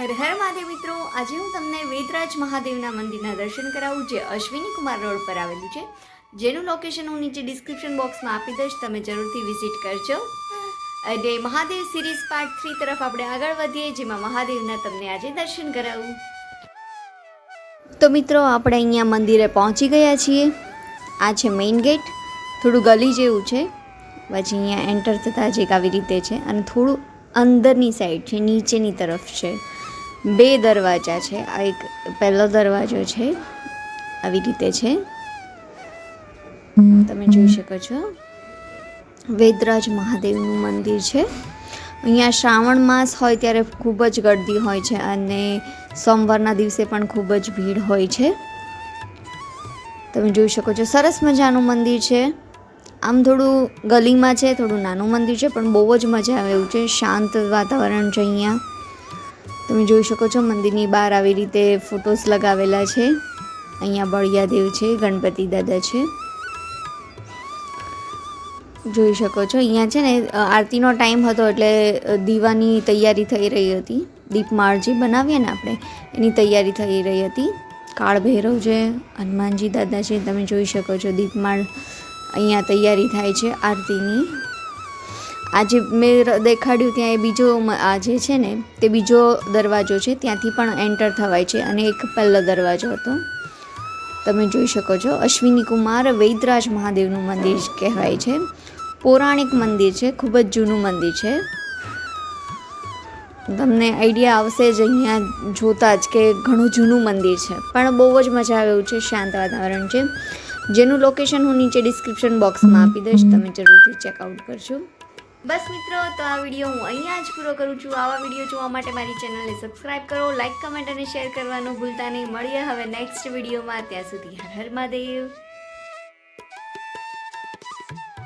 હર હર મહાદેવ મિત્રો. આજે હું તમને વેદરાજ મહાદેવના મંદિરના દર્શન કરાવું, જે અશ્વિની કુમાર રોડ પર આવેલું છે. જેનું લોકેશન હું નીચે ડિસ્ક્રિપ્શન બોક્સમાં આપી દઈશ, તમે જરૂરથી વિઝિટ કરજો. અને મહાદેવ સિરીઝ પાર્ટ થ્રી તરફ આપણે આગળ વધીએ, જેમાં મહાદેવના તમને આજે દર્શન કરાવું. તો મિત્રો, આપણે અહીંયા મંદિરે પહોંચી ગયા છીએ. આ છે મેઇન ગેટ થોડું ગલી જેવું છે. પછી અહીંયા એન્ટર થતાં જ એક આવી રીતે છે. અને થોડું અંદરની સાઈડ છે, નીચેની તરફ છે. બે દરવાજા છે આ એક પહેલો દરવાજો છે આવી રીતે છે. તમે જોઈ શકો છો. વેદરાજ મહાદેવનું મંદિર છે. અહીંયા શ્રાવણ માસ હોય ત્યારે ખૂબ જ ગર્દી હોય છે અને સોમવારના દિવસે પણ ખૂબ જ ભીડ હોય છે. તમે જોઈ શકો છો સરસ મજાનું મંદિર છે. આમ થોડું ગલીમાં છે થોડું નાનું મંદિર છે પણ બહુ જ મજા આવે એવું છે. શાંત વાતાવરણ છે અહીંયા. તમે જોઈ શકો છો મંદિરની બહાર આવી રીતે ફોટોસ લગાવેલા છે. અહીંયા બળિયાદેવ છે, ગણપતિ દાદા છે. જોઈ શકો છો, અહીંયા છે ને આરતીનો ટાઈમ હતો એટલે દીવાની તૈયારી થઈ રહી હતી. દીપમાળ જે બનાવીએ ને આપણે, એની તૈયારી થઈ રહી હતી. કાળભૈરવ છે, હનુમાનજી દાદા છે, તમે જોઈ શકો છો દીપમાળ અહીંયા તૈયારી થાય છે આરતીની. આજે મેં દેખાડ્યું ત્યાં એ બીજો આ જે છે ને, તે બીજો દરવાજો છે, ત્યાંથી પણ એન્ટર થવાય છે અને એક પહેલો દરવાજો હતો. તમે જોઈ શકો છો, અશ્વિની કુમાર વૈદરાજ મહાદેવનું મંદિર કહેવાય છે. પૌરાણિક મંદિર છે, ખૂબ જ જૂનું મંદિર છે. તમને આઈડિયા આવશે જ અહીંયા જોતા જ કે ઘણું જૂનું મંદિર છે. પણ બહુ જ મજા આવે એવું છે, શાંત વાતાવરણ છે. જેનું લોકેશન હું નીચે ડિસ્ક્રિપ્શન બોક્સમાં આપી દઈશ, તમે જરૂરથી ચેકઆઉટ કરજો. બસ મિત્રો, તો આ વીડિયો હું અહીંયા જ પૂરો કરું છું. આવા વીડિયો જોવા માટે મારી ચેનલને સબસ્ક્રાઇબ કરો લાઇક કમેન્ટ અને શેર કરવાનું ભૂલતા નહીં. મળીએ હવે નેક્સ્ટ વિડીયોમાં. ત્યાં સુધી હર હર મહાદેવ.